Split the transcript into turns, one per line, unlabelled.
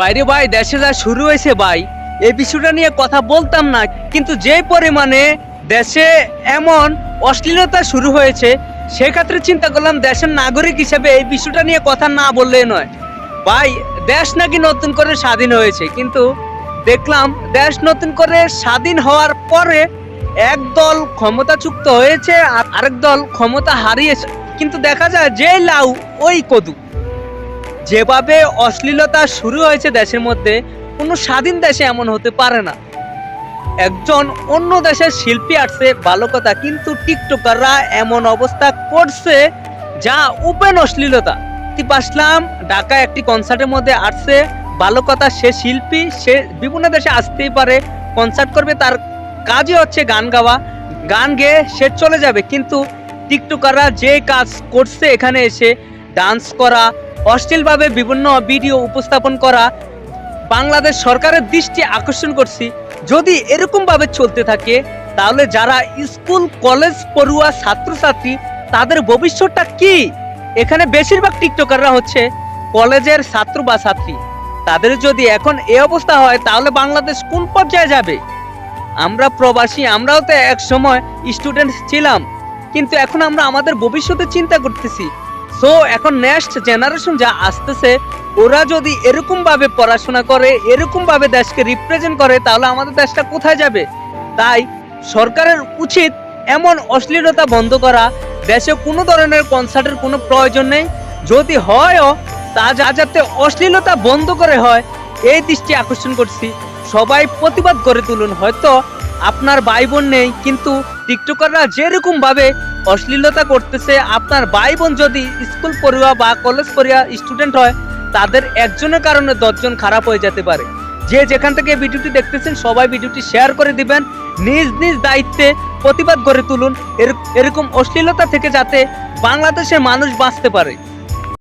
বাইরে ভাই, দেশে যা শুরু হয়েছে ভাই। এই বিষয়টা নিয়ে কথা বলতাম না, কিন্তু যে পরিমাণে দেশে এমন অশ্লীলতা শুরু হয়েছে সেক্ষেত্রে চিন্তা করলাম দেশের নাগরিক হিসেবে এই বিষয়টা নিয়ে কথা না বললেই নয়। ভাই, দেশ নাকি নতুন করে স্বাধীন হয়েছে, কিন্তু দেখলাম দেশ নতুন করে স্বাধীন হওয়ার পরে এক দল ক্ষমতাচ্যুত হয়েছে আর আরেক দল ক্ষমতা হারিয়েছে। কিন্তু দেখা যায় যে লাউ ওই কদু। যেভাবে অশ্লীলতা শুরু হয়েছে দেশের মধ্যে, কোনো স্বাধীন দেশে এমন হতে পারে না। একজন অন্য দেশের শিল্পী আসছে, ভালো কথা, কিন্তু টিকটকাররা এমন অবস্থা করছে যা ওপেন অশ্লীলতা। টিপ আসলাম ঢাকা একটি কনসার্টের মধ্যে আসছে, ভালো কথা, সে শিল্পী, সে বিভিন্ন দেশে আসতেই পারে, কনসার্ট করবে, তার কাজই হচ্ছে গান গাওয়া। গান গেয়ে সে চলে যাবে, কিন্তু টিকটকাররা যে কাজ করছে, এখানে এসে ডান্স করা অশ্লীলভাবে বিভিন্ন ভিডিও উপস্থাপন করা বাংলাদেশ সরকারের দৃষ্টি আকর্ষণ করছি। যদি এরকম ভাবে চলতে থাকে, তাহলে যারা স্কুল, কলেজ, পড়ুয়া, ছাত্রছাত্রী, তাদের ভবিষ্যৎটা কি? এখানে বেশিরভাগ টিকটকাররা হচ্ছে কলেজের ছাত্র বা ছাত্রী। তাদের যদি এখন এ অবস্থা হয়, তাহলে বাংলাদেশ কোন পর্যায়ে যাবে? আমরা প্রবাসী, আমরাও তো এক সময় স্টুডেন্ট ছিলাম। কিন্তু এখন আমরা আমাদের ভবিষ্যতে চিন্তা করতেছি। সো এখন নেক্সট জেনারেশন যা আসতেছে, ওরা যদি এরকম ভাবে পড়াশোনা করে এরকম ভাবে দেশকে রিপ্রেজেন্ট করে, তাহলে আমাদের দেশটা কোথায় যাবে? তাই সরকারের উচিত এমন অশ্লীলতা বন্ধ করা, দেশে কোনো ধরনের কনসার্টের কোনো প্রয়োজন নেই। যদি হয়ও, তা যা যাতে অশ্লীলতা বন্ধ করে হয়, এই দৃষ্টি আকর্ষণ করছি। সবাই প্রতিবাদ করে তুলুন। হয়তো আপনার ভাই বোন নেই, কিন্তু টিকটকাররা যেরকম ভাবে অশ্লীলতা করতেছে, আপনার ভাই বোন যদি স্কুল পড়ুয়া বা কলেজ পড়ুয়া স্টুডেন্ট হয়, তাদের একজনের কারণে দশজন খারাপ হয়ে যেতে পারে। যে যেখান থেকে ভিডিওটি দেখতেছেন, সবাই ভিডিওটি শেয়ার করে দিবেন। নিজ নিজ দায়িত্বে প্রতিবাদ করে তুলুন। এর- এরকম অশ্লীলতা থেকে যাতে বাংলাদেশের মানুষ বাঁচতে পারে।